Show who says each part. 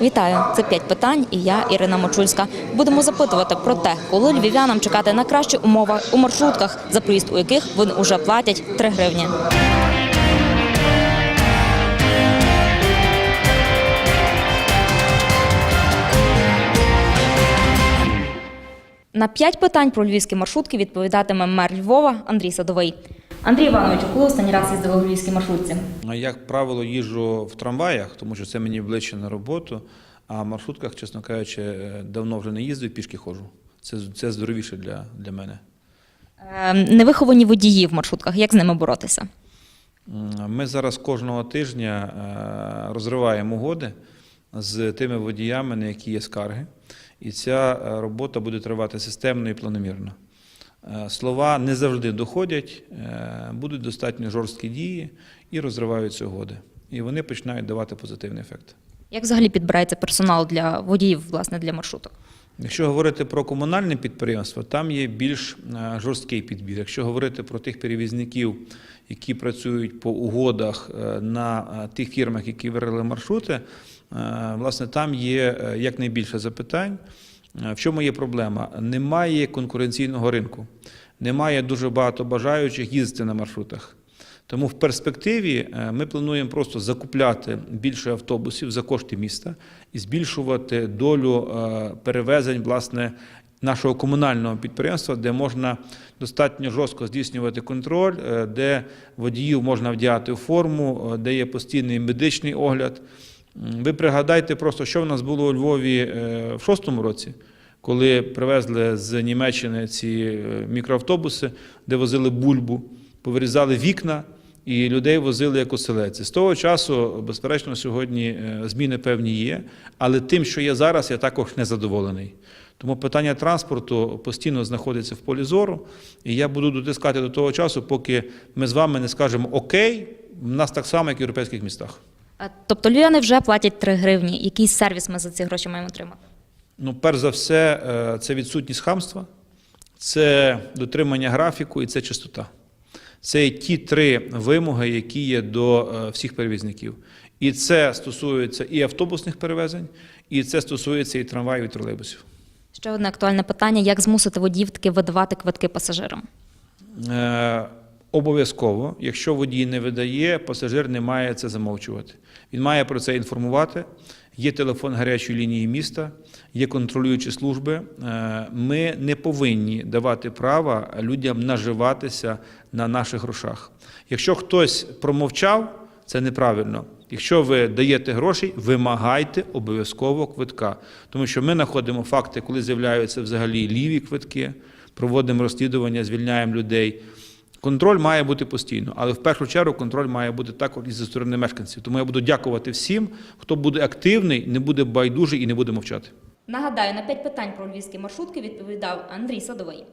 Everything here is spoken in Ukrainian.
Speaker 1: Вітаю! Це п'ять питань, і я Ірина Мочульська. Будемо запитувати про те, коли львів'янам чекати на кращі умови у маршрутках, за проїзд у яких вони вже платять 3 гривні. На п'ять питань про львівські маршрутки відповідатиме мер Львова Андрій Садовий. Андрій Іванович, коли останній раз їздили у львівській маршрутці?
Speaker 2: Ну, Як правило, їжджу в трамваях, тому що це мені ближче на роботу. А в маршрутках, чесно кажучи, е, давно вже не їздив, пішки ходжу. Це, це здоровіше для, для мене.
Speaker 1: Е, Невиховані водії в маршрутках. Як з ними боротися?
Speaker 2: Ми зараз кожного тижня е, розриваємо угоди з тими водіями, на які є скарги. І ця е, робота буде тривати системно і планомірно. Е, Слова не завжди доходять, е, будуть достатньо жорсткі дії і розриваються угоди. І вони починають давати позитивний ефект.
Speaker 1: Як взагалі підбирається персонал для водіїв, власне, для маршруток?
Speaker 2: Якщо говорити про комунальне підприємство, там є більш е, жорсткий підбір. Якщо говорити про тих перевізників, які працюють по угодах е, на е, тих фірмах, які вирили маршрути, власне, там є якнайбільше запитань. В чому є проблема? Немає конкуренційного ринку, немає дуже багато бажаючих їздити на маршрутах. Тому в перспективі е, ми плануємо просто закупляти більше автобусів за кошти міста і збільшувати долю е, перевезень власне нашого комунального підприємства, де можна достатньо жорстко здійснювати контроль, е, де водіїв можна вдягати в форму, де є постійний медичний огляд. Ви пригадайте просто, що в нас було у Львові в шостому році, коли привезли з Німеччини ці мікроавтобуси, де возили бульбу, повирізали вікна і людей возили як оселедці. З того часу, безперечно, сьогодні е, зміни певні є, але тим, що є зараз, я також не задоволений. Тому питання транспорту постійно знаходиться в полі зору, і я буду дотискати до того часу, поки ми з вами не скажемо Окей, в нас так само, як в європейських містах.
Speaker 1: Тобто львів'яни вже платять 3 гривні. Який сервіс ми за ці гроші маємо отримати?
Speaker 2: Ну, перш за все, е, це відсутність хамства, це дотримання графіку і це чистота. Це ті три вимоги, які є до е, всіх перевізників. І це стосується і автобусних перевезень, і це стосується і трамваїв, і тролейбусів.
Speaker 1: Ще одне актуальне питання: як змусити водіїв таки видавати квитки пасажирам?
Speaker 2: Е, Обов'язково, якщо водій не видає, пасажир не має це замовчувати. Він має про це інформувати. Є телефон гарячої лінії міста, є контролюючі служби. Е, Ми не повинні давати права людям наживатися на наших грошах. Якщо хтось промовчав, це неправильно. Якщо ви даєте гроші, вимагайте обов'язково квитка. Тому що ми знаходимо факти, коли з'являються взагалі ліві квитки, проводимо розслідування, звільняємо людей. Контроль має бути постійно, але в першу чергу контроль має бути також і зі сторони мешканців. Тому я буду дякувати всім, хто буде активний, не буде байдужий і не буде мовчати.
Speaker 1: Нагадаю, на п'ять питань про львівські маршрутки відповідав Андрій Садовий.